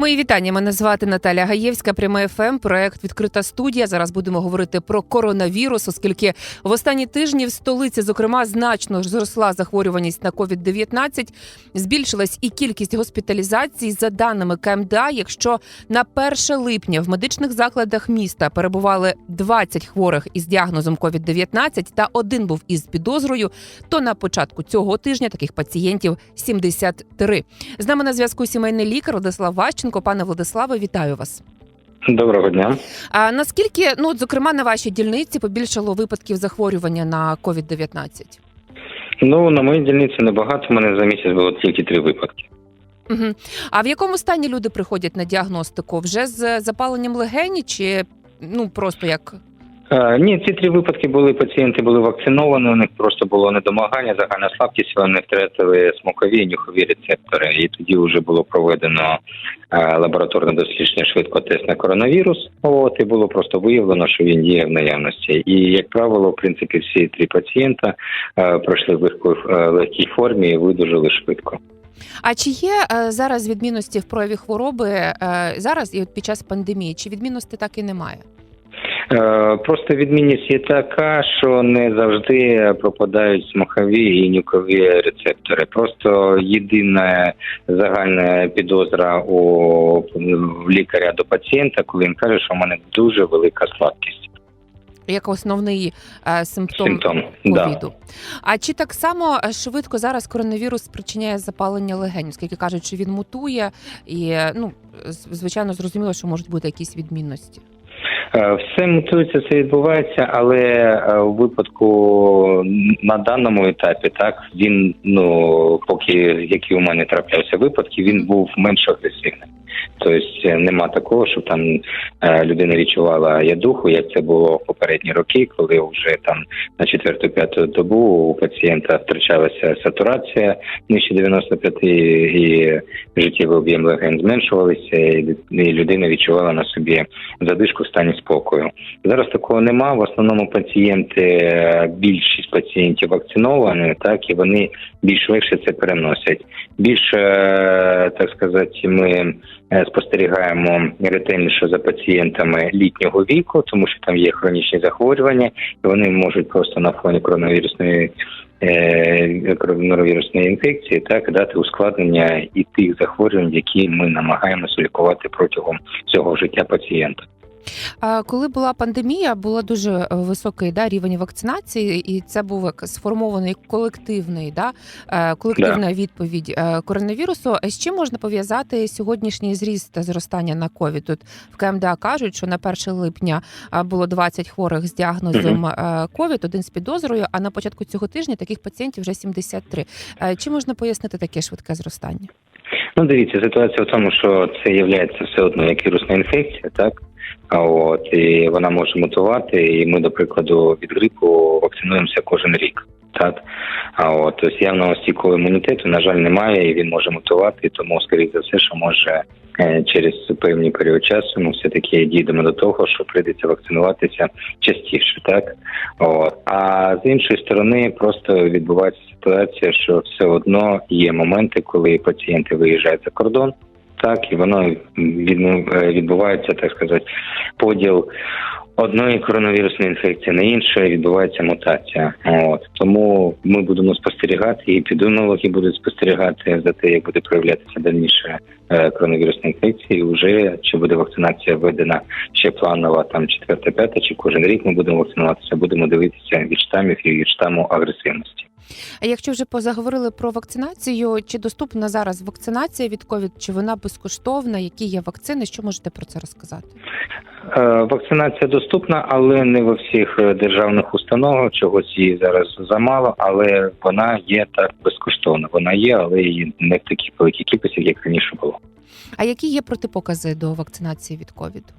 Мої вітання. Мене звати Наталя Гаєвська. Пряме ФМ. Проект відкрита студія. Зараз будемо говорити про коронавірус, оскільки в останні тижні в столиці, зокрема, значно зросла захворюваність на COVID-19, збільшилась і кількість госпіталізацій. За даними КМДА, якщо на 1 липня в медичних закладах міста перебували 20 хворих із діагнозом COVID-19 та один був із підозрою, то на початку цього тижня таких пацієнтів 73. З нами на зв'язку сімейний лікар Владислав Ващенко. Пане Владиславе, вітаю вас. Доброго дня. А наскільки, ну от, зокрема, на вашій дільниці побільшало випадків захворювання на COVID-19? Ну на моїй дільниці небагато. У мене за місяць було тільки три випадки. Угу. А в якому стані люди приходять на діагностику? Вже з запаленням легені чи ну просто як ні, ці три випадки були. Пацієнти були вакциновані. У них просто було недомагання, загальна слабкість. Вони втратили смакові нюхові рецептори. І тоді вже було проведено е, лабораторне дослідження швидко тест на коронавірус. От і було просто виявлено, що він є в наявності. І як правило, в принципі, всі три пацієнта е, пройшли в легкій, е, формі і видужали швидко. а чи є е, зараз відмінності в прояві хвороби е, зараз і от під час пандемії? Чи відмінності так і немає? Е, Просто відмінність є така, що не завжди пропадають смакові і нюкові рецептори. Просто єдина загальна підозра у лікаря до пацієнта, коли він каже, що в мене дуже велика слабкість. Як основний е, симптом Симптом да. А чи так само е, швидко зараз коронавірус спричиняє запалення легень, оскільки кажуть, що він мутує, і е, ну звичайно зрозуміло, що можуть бути якісь відмінності. Е, Все мутується, це відбувається, але в у випадку на даному етапі, так він ну поки які у мене траплявся випадки, він був менш агресивним. Тобто е, нема такого, щоб там е, людина відчувала ядуху, як це було в попередні роки, коли вже там на четверту-п'яту добу у пацієнта втрачалася сатурація нижче 95 і життєвий об'єм легень зменшувалися, і людина відчувала на собі задишку в стані спокою. Зараз такого нема. В основному пацієнти, е, більшість пацієнтів вакциновані, так і вони більш легше це переносять. Більше так сказати, ми спостерігаємо ретельніше за пацієнтами літнього віку, тому що там є хронічні захворювання, і вони можуть просто на фоні коронавірусної. е, Коронавірусної інфекції так дати ускладнення і тих захворювань, які ми намагаємося лікувати протягом цього життя пацієнта. Коли була пандемія, було дуже е, високий да, рівень вакцинації, і це був сформований колективний да, е, колективна відповідь е, коронавірусу. З чим можна пов'язати сьогоднішній зріст зростання на ковід? Тут в КМДА кажуть, що на 1 липня було 20 хворих з діагнозом ковід, один з підозрою. А на початку цього тижня таких пацієнтів вже 73. Е, Чи можна пояснити таке швидке зростання? Ну, дивіться, ситуація в тому, що це є все одно як вірусна інфекція, так от і вона може мутувати. І ми, до прикладу, від грипу вакцинуємося кожен рік. Так, а от тобто явного стійкого імунітету, на жаль, немає, і він може мутувати, тому, скоріше за все, що може е, через певний період часу ми все таки дійдемо до того, що прийдеться вакцинуватися частіше, так от а з іншої сторони, просто відбувається ситуація, що все одно є моменти, коли пацієнти виїжджають за кордон. Так, і воно е, відбувається, так сказати, поділ одної коронавірусної інфекції на інше, відбувається мутація. От тому ми будемо спостерігати, і епідеміологи будуть спостерігати за те, як буде проявлятися дальніше коронавірусна інфекція. І вже чи буде вакцинація введена ще планова, там четверта, п'ята, чи кожен рік ми будемо вакцинуватися, будемо дивитися від штамів і від штаму агресивності. А якщо вже позаговорили про вакцинацію, чи доступна зараз вакцинація від ковід, чи вона безкоштовна? Які є вакцини? Що можете про це розказати? Е, Вакцинація доступна, але не во всіх е, державних установах. Чогось її зараз замало, але вона є так безкоштовна. Вона є, але її не в такій великій кількості, як раніше було. А які є протипокази до вакцинації від ковіду?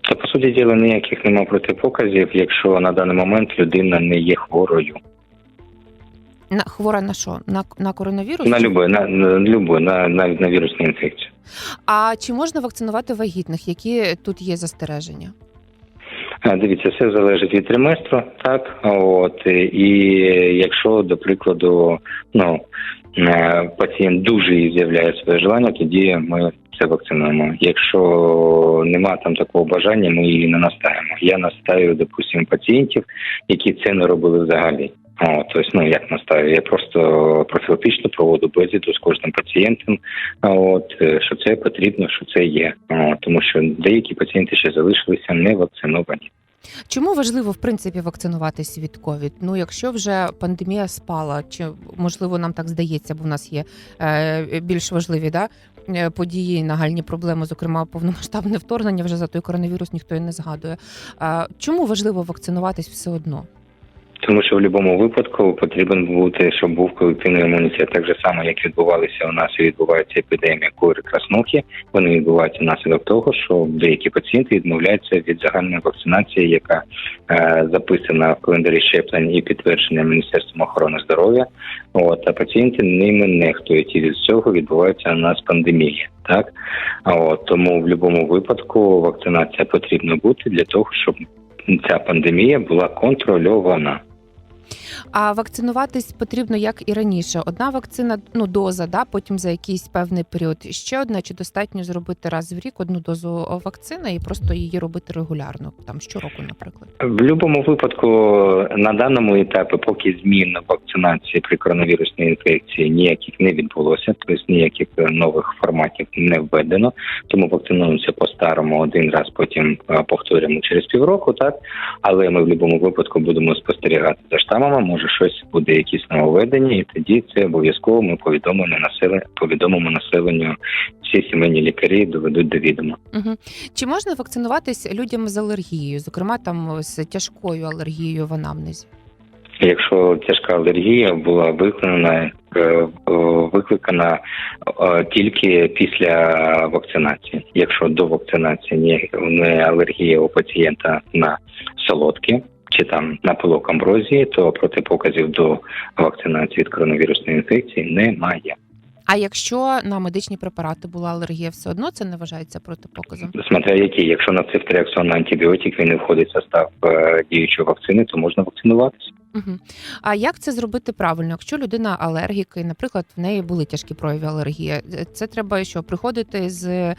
То по суті діла ніяких немає протипоказів, якщо на даний момент людина не є хворою. На хвора на що? На, на коронавірус? На любе, на, на любе, на навіть на вірусну інфекцію. А чи можна вакцинувати вагітних? Які тут є застереження? Дивіться, все залежить від триместру, так от і якщо до прикладу, ну е, пацієнт дуже і з'являє своє желання, тоді ми це вакцинуємо. Якщо нема там такого бажання, ми її не настаємо. Я настаю, допустимо, пацієнтів, які це не робили взагалі. Тобто, ну як настаю, я просто профілактично проводу бесіду з кожним пацієнтом. От е, що це потрібно, що це є. Тому що деякі пацієнти ще залишилися не вакциновані. Чому важливо в принципі вакцинуватись від ковід? Ну, якщо вже пандемія спала, чи можливо нам так здається, бо в нас є е, більш важливі да, е, події, нагальні проблеми, зокрема повномасштабне вторгнення. Вже за той коронавірус ніхто і не згадує. А чому важливо вакцинуватись все одно? Тому що в будь-якому випадку потрібен бути, щоб був колективний імунітет, так же само, як відбувалися у нас і відбувається епідемія кори краснухи. Вони відбуваються внаслідок того, що деякі пацієнти відмовляються від загальної вакцинації, яка е, записана в календарі щеплень і підтверджена Міністерством охорони здоров'я. От а пацієнти ними нехтують, і від цього відбувається у нас пандемія. Так от тому в будь-якому випадку вакцинація потрібна бути для того, щоб ця пандемія була контрольована. А вакцинуватись потрібно як і раніше. Одна вакцина, ну доза, да, потім за якийсь певний період. Ще одна чи достатньо зробити раз в рік одну дозу вакцини і просто її робити регулярно, там щороку, наприклад. В будь-якому випадку на даному етапі, поки змін вакцинації при коронавірусній інфекції ніяких не відбулося, тобто ніяких нових форматів не введено. Тому вакцинуємося по старому один раз, потім е, повторюємо через півроку. Так але ми в будь-якому випадку будемо спостерігати за штамами. Може щось буде якісь нововведення, і тоді це обов'язково ми повідомимо населенню, повідомимо населенню. Всі сімейні лікарі доведуть до відома. Угу. Чи можна вакцинуватись людям з алергією, зокрема там з тяжкою алергією в анамнезі? Якщо тяжка алергія була викликана е, е, викликана е, тільки після вакцинації. Якщо до вакцинації не алергія у пацієнта на солодкі чи там на пилок амброзії, то протипоказів до вакцинації від коронавірусної інфекції немає. А якщо на медичні препарати була алергія, все одно це не вважається протипоказом? Смотря які, якщо на цифтріаксон на антибіотик він не входить в состав е, діючої вакцини, то можна вакцинуватися. Угу. А як це зробити правильно? Якщо людина алергіка, і, наприклад, в неї були тяжкі прояви алергії, це треба що приходити з.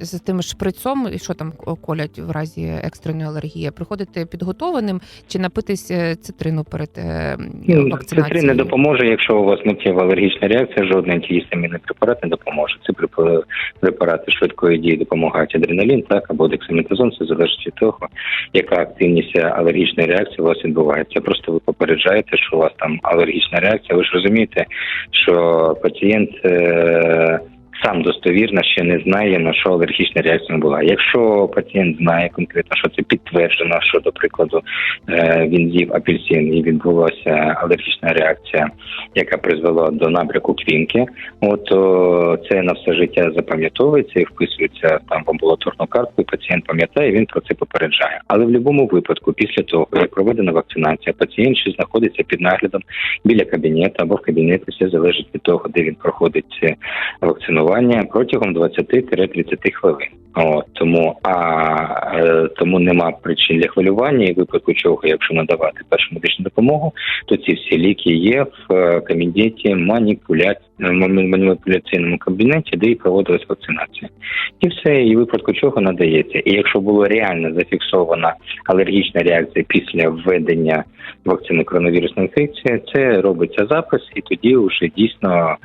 З тим шприцом, і що там колять в разі екстреної алергії, приходити підготованим чи напитись е, цитрину перед е, Ну, вакцинацією? Цитрин не допоможе, якщо у вас миттєва алергічна реакція, жодний антигістамінний препарат не допоможе. Препа- препарати швидкої дії допомагають адреналін, так або дексаметазон, це залежить від того, яка активність алергічної реакції у вас відбувається. Просто ви попереджаєте, що у вас там алергічна реакція. Ви ж розумієте, що пацієнт. Сам достовірно ще не знає на що алергічна реакція була. Якщо пацієнт знає конкретно, що це підтверджено, що до прикладу е, він з'їв апельсин і відбулася алергічна реакція, яка призвела до набряку квінки, от то це на все життя запам'ятовується і вписується там в амбулаторну картку. і Пацієнт пам'ятає, він про це попереджає. Але в будь-якому випадку, після того як проведена вакцинація, пацієнт ще знаходиться під наглядом біля кабінету або в кабінеті, все залежить від того, де він проходить е, вакцинування протягом 20-30 хвилин. От, тому а е, тому нема причин для хвилювання і випадку чого, якщо надавати першу медичну допомогу, то ці всі ліки є в е, кабінеті маніпуля... маніпуляційному кабінеті, де і проводилась вакцинація, і все, і випадку чого надається. І якщо було реально зафіксована алергічна реакція після введення вакцини коронавірусної інфекції, це робиться запис, і тоді вже дійсно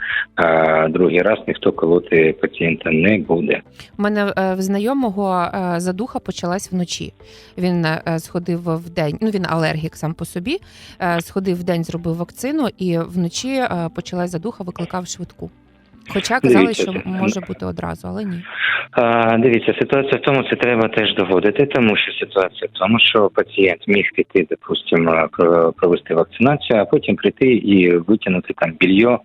другий раз ніхто колоти пацієнта не буде. У мене е, в знайомого е, задуха почалась вночі. Він е, сходив в день. Ну він алергік сам по собі. Сходив в день, зробив вакцину, і вночі почалась задуха, викликав швидку. Хоча казали, Дивіться, що може бути одразу, але ні. А, дивіться, ситуація в тому, це треба теж доводити, тому що ситуація в тому, що пацієнт міг піти, допустимо, провести вакцинацію, а потім прийти і витягнути там більйо.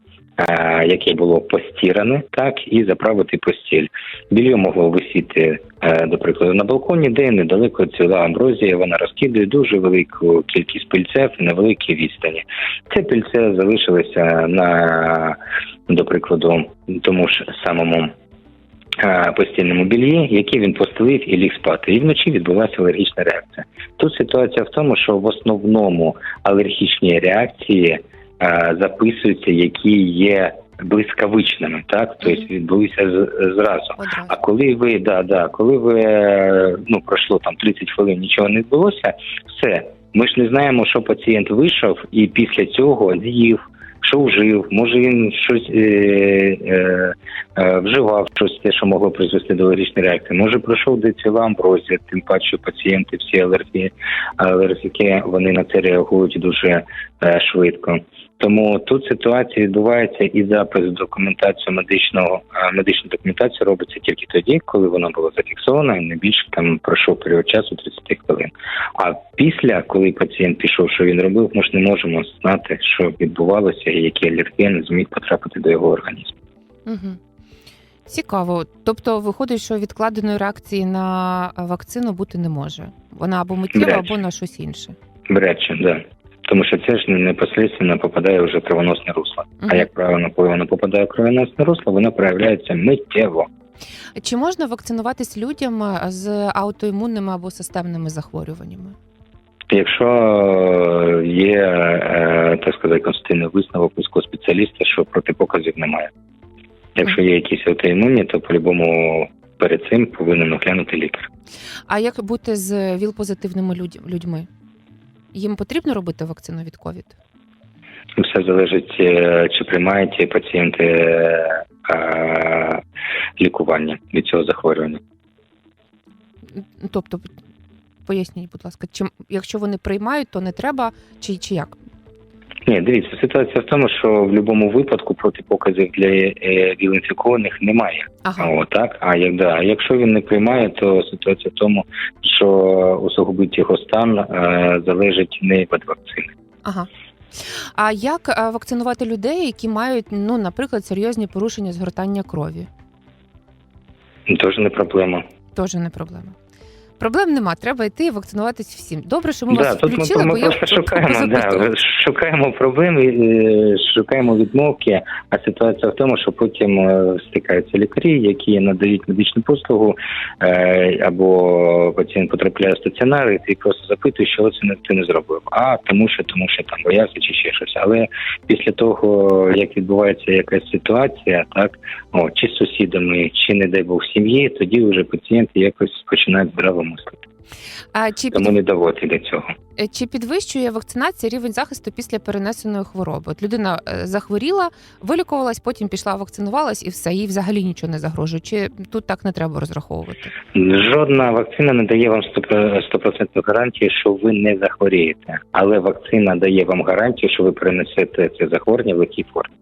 Яке було постіране, так і заправити постіль. Більйо могло висіти, до прикладу, на балконі, де недалеко ціла амброзія. Вона розкидує дуже велику кількість пильцев на великій відстані. Це пильце залишилося на, до прикладу, тому ж самому е, постільному більї, який він постелив і ліг спати. І вночі відбулася алергічна реакція. Тут ситуація в тому, що в основному алергічні реакції е, записуються, які є блискавичними, так тобто Мгм. відбулися з- зразу. Одразу. А коли ви да, да, коли ви е, ну пройшло там 30 хвилин, нічого не відбулося, все. Ми ж не знаємо, що пацієнт вийшов, і після цього з'їв, що вжив. Може він щось е, е, е, вживав, щось те, що могло призвести до алергічної реакції. Може пройшов децила амброзія, тим паче пацієнти всі алергії, алергіки, вони на це реагують дуже е, швидко. Тому тут ситуація відбувається і запис документацію медичного а медична документація робиться тільки тоді, коли вона була зафіксована, і не більше там пройшов період часу 30 хвилин. А після, коли пацієнт пішов, що він робив, ми ж не можемо знати, що відбувалося, і які алергени зміг потрапити до його організму. Угу. Цікаво. Тобто виходить, що відкладеної реакції на вакцину бути не може. Вона або миттєва, або на щось інше. Вряд чи, да. Тому що це ж непосередньо попадає вже кровоносне русло. А як правильно, коли воно попадає в кровоносне русло, воно проявляється миттєво. Чи можна вакцинуватись людям е, з аутоімунними або системними захворюваннями? Якщо е, є, е, так сказати, конституційний висновок вузького спеціаліста, що протипоказів немає. Якщо є якісь аутоімунні, то по-любому перед цим повинен оглянути лікар. А як бути з ВІЛ-позитивними людь- людьми? Їм потрібно робити вакцину від ковід? Все залежить, е, чи приймають ті пацієнти е, е, лікування від цього захворювання. Тобто, поясніть, будь ласка, чи якщо вони приймають, то не треба, чи, чи як? Ні, дивіться, ситуація в тому, що в будь-якому випадку протипоказів для е, віл-інфікованих немає. Ага. О, так. А як да, а якщо він не приймає, то ситуація в тому, що усугубить його стан е, залежить не від вакцини. Ага. А як е, вакцинувати людей, які мають, ну, наприклад, серйозні порушення згортання крові? Теж не проблема. Теж не проблема. Проблем нема, треба йти вакцинуватись всім. Добре, що ми да, вас тут включили, ми, бо ми я просто шукаємо, да, шукаємо проблеми, е, шукаємо відмовки. А ситуація в тому, що потім е, стикаються лікарі, які надають медичну послугу, е, або пацієнт потрапляє в стаціонар, і ти просто запитуєш, що це не ти не зробив. А тому, що тому, що там боявся чи ще щось. Але після того, як відбувається якась ситуація, так о, чи з сусідами, чи не дай Бог сім'ї, тоді вже пацієнти якось починають здраво мислити. А чи, Тому під, не доводити до цього. е, чи підвищує вакцинація рівень захисту після перенесеної хвороби? От людина е, захворіла, вилікувалась, потім пішла вакцинувалась і все, їй взагалі нічого не загрожує. Чи тут так не треба розраховувати? Жодна вакцина не дає вам стопроцентну гарантію, що ви не захворієте, але вакцина дає вам гарантію, що ви перенесете це захворювання в легкій формі.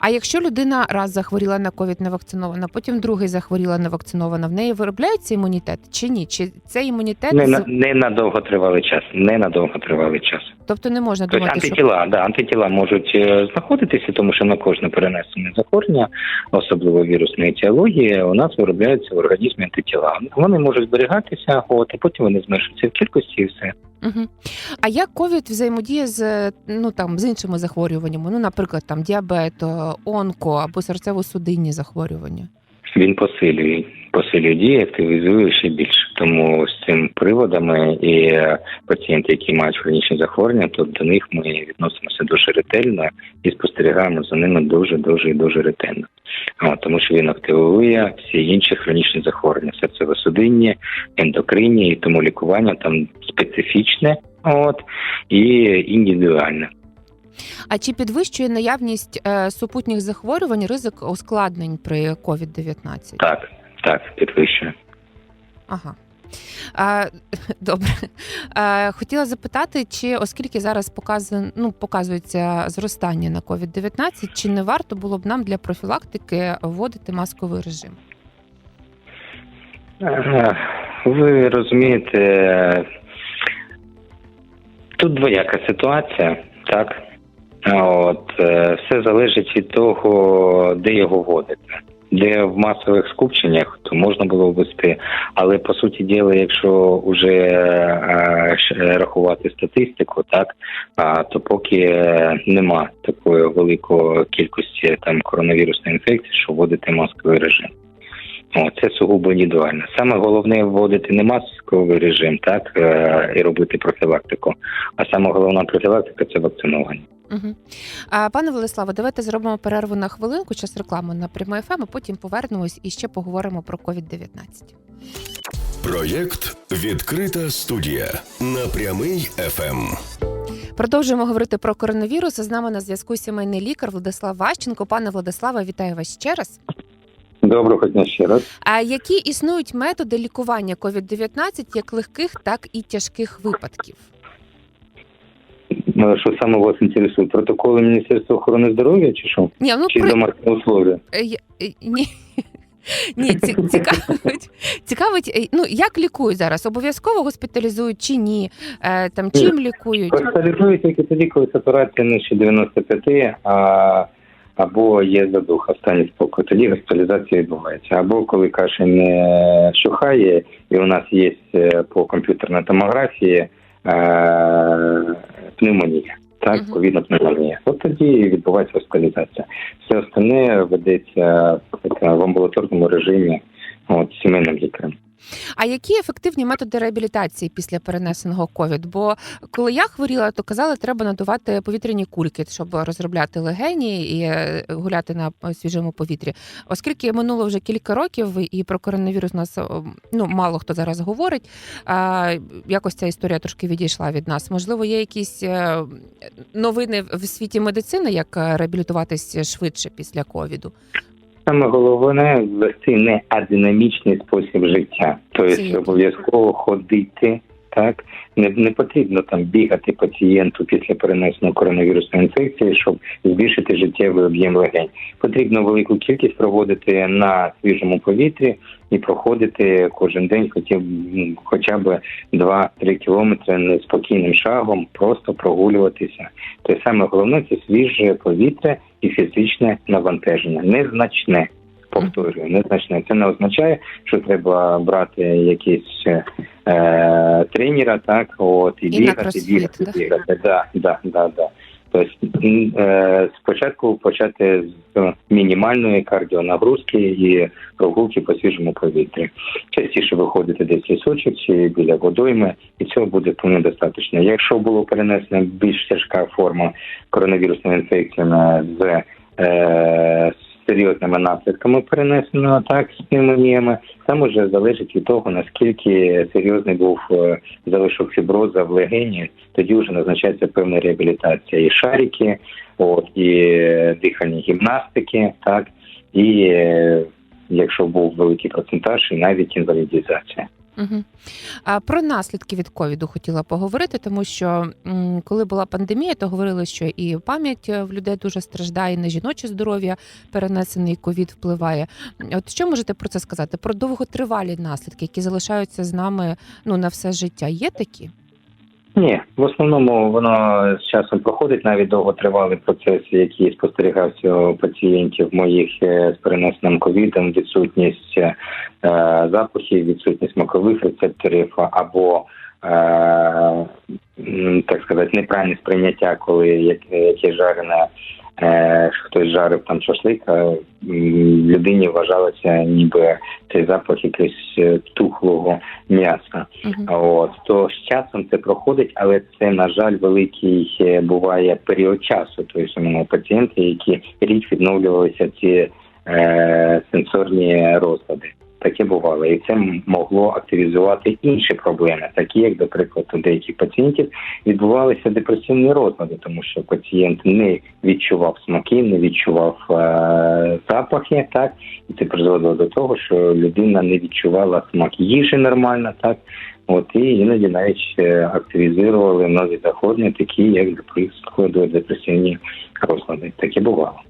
А якщо людина раз захворіла на ковід не вакцинована, потім другий захворіла не вакцинована, в неї виробляється імунітет чи ні? Чи цей імунітет Не на не на довготривалий час, не на довготривалий час. тобто не можна Тобто думати, що антитіла, да, антитіла можуть е, знаходитися, тому що на кожне перенесене захворювання, особливо вірусної етіології, у нас виробляються в організмі антитіла. Вони можуть зберігатися, от і потім вони зменшуються в кількості і все. Угу. А як ковід взаємодіє з ну там з іншими захворюваннями? Ну, наприклад, там діабет, е, онко або серцево-судинні захворювання? Він посилює, посилює дії, активізує ще більше. Тому з цим приводами і е, пацієнти, які мають хронічні захворювання, то до них ми відносимося дуже ретельно і спостерігаємо за ними дуже дуже дуже ретельно. Тому що він активує всі інші хронічні захворювання, серцево-судинні, ендокринні, і тому лікування там специфічне, от і індивідуальне. А чи підвищує наявність е, супутніх захворювань ризик ускладнень при COVID-19? Так, так, підвищує. Ага. А, добре. А, хотіла запитати, чи оскільки зараз показан, ну, показується зростання на COVID-19, чи не варто було б нам для профілактики вводити масковий режим? Ви розумієте, тут двояка ситуація, так? От е, все залежить від того, де його вводити. Де в масових скупченнях, то можна було ввести, але по суті діла, якщо вже е, рахувати статистику, так то поки е, нема такої великої кількості там коронавірусної інфекції, що вводити масковий режим. О, це сугубо індивідуально. Саме головне вводити не масковий режим, так е, і робити профілактику. А саме головна профілактика це вакцинування. Угу. А, пане Владиславе, давайте зробимо перерву на хвилинку, час реклами на прямий ефем, а потім повернемось і ще поговоримо про COVID-19. Проєкт Відкрита студія на прямий ФМ. Продовжуємо говорити про коронавірус. З нами на зв'язку сімейний лікар Владислав Ващенко. Пане Владиславе, вітаю вас ще раз. Доброго дня ще раз. А які існують методи лікування COVID-19 як легких, так і тяжких випадків? Ну, Що саме вас інтересує? Протоколи Міністерства охорони здоров'я чи що? Ні, ну Чи про домашні условия? Е, е, ні. Ні, ці- цікавить, цікавить, е, ну як лікують зараз? Обов'язково госпіталізують чи ні? Там чим лікують? Госпіталізують тільки тоді, коли сатурація нижче 95, а, або є задуха стані спокою. Тоді госпіталізація відбувається. Або коли кашель не щухає, і у нас є е, по комп'ютерній томографії е, пневмонія. Так, ковідна пневмонія. От тоді відбувається госпіталізація. Все остальне ведеться в амбулаторному режимі от, сімейним лікарем. А які ефективні методи реабілітації після перенесеного ковід? Бо коли я хворіла, то казали, треба надувати повітряні кульки, щоб розробляти легені і е, гуляти на свіжому повітрі. Оскільки минуло вже кілька років, і про коронавірус нас ну мало хто зараз говорить. Якось ця історія трошки відійшла від нас. Можливо, є якісь е, новини в світі медицини, як е, реабілітуватись швидше після ковіду. Саме головне вести не а динамічний спосіб життя, тобто обов'язково ходити. Так не, не потрібно там бігати пацієнту після перенесеної коронавірусної інфекції, щоб збільшити життєвий об'єм легень. Потрібно велику кількість проводити на свіжому повітрі і проходити кожен день, м, хоча б 2-3 кілометри неспокійним шагом, просто прогулюватися. Те саме головне це свіже повітря і фізичне навантаження, незначне. Повторюю, незначне. Це не означає, що треба брати якісь е, тренера, так от і, І бігати, бігати, да? бігати. Да, да, да, да. Тобто е, спочатку почати з мінімальної кардіонагрузки і прогулки по свіжому повітрі. Частіше виходити десь лісочок чи біля водойми, і цього буде вполне достатньо. Якщо було перенесена більш тяжка форма коронавірусної інфекції на- з е, серйозними наслідками перенесеного так з пневмоніями, там уже залежить від того наскільки серйозний був е, залишок фіброза в легені, тоді вже назначається певна реабілітація. І шарики, от і е, дихальні гімнастики, так. І е, якщо був великий процентаж, і навіть інвалідізація. Угу. А про наслідки від ковіду хотіла поговорити, тому що коли була пандемія, то говорили, що і пам'ять е, в людей дуже страждає, на жіноче здоров'я перенесений ковід впливає. От що можете про це сказати? Про довготривалі наслідки, які залишаються з нами ну на все життя. Є такі? Ні, в основному воно з часом проходить навіть довготривалий процес, який спостерігався у пацієнтів моїх е, з перенесеним ковідом, відсутність е, запахів, відсутність смакових рецепторів або е, так сказати, неправильне сприйняття, коли як- яке жарене. Е, хтось жарив там шашлик, а людині вважалося ніби цей запах якогось е, тухлого м'яса. Угу. От то з часом це проходить, але це на жаль великий е, буває період часу. Тобто самому пацієнти, які рік відновлювалися ці е, сенсорні розлади. Таке бувало, і це могло активізувати інші проблеми, такі як, до прикладу, деяких пацієнтів відбувалися депресивні розлади, тому що пацієнт не відчував смаки, не відчував е, запахи, так і це призводило до того, що людина не відчувала смак їжі нормально, так От і іноді навіть е, активізували нові захворювання, такі як до прикладу депресивні розлади. Таке бувало.